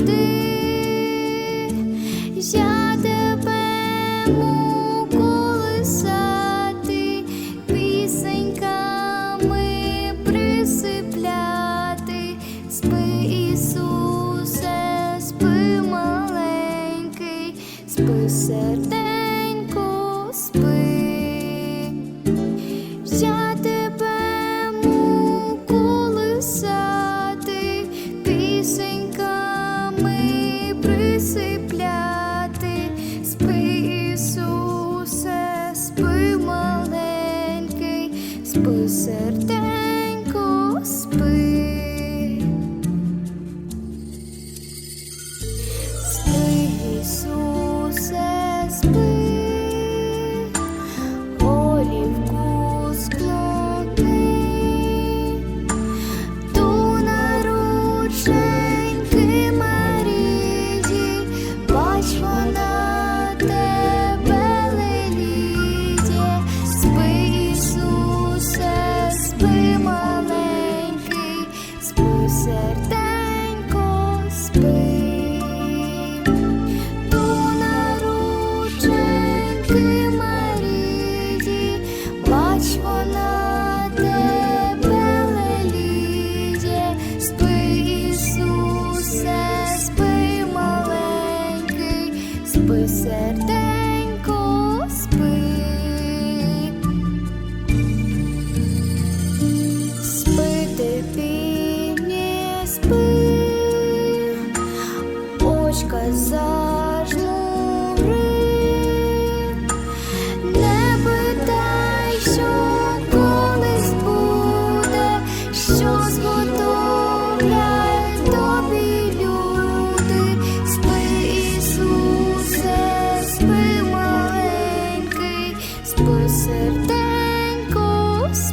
завжди, я тебе колисати, пісеньками присипляти, спи Ісусе, спи маленький, спи серденько, спи. Я присипляти, спи, Ісусе, спи маленький, спи серденько. Спи, спи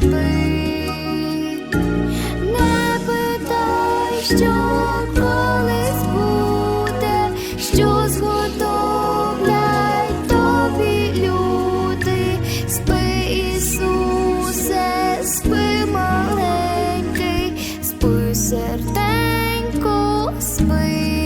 серденько, спи. Не питай, що колись буде, що зготовлять тобі люди, спи, Ісусе, спи маленький, спи серденько, спи.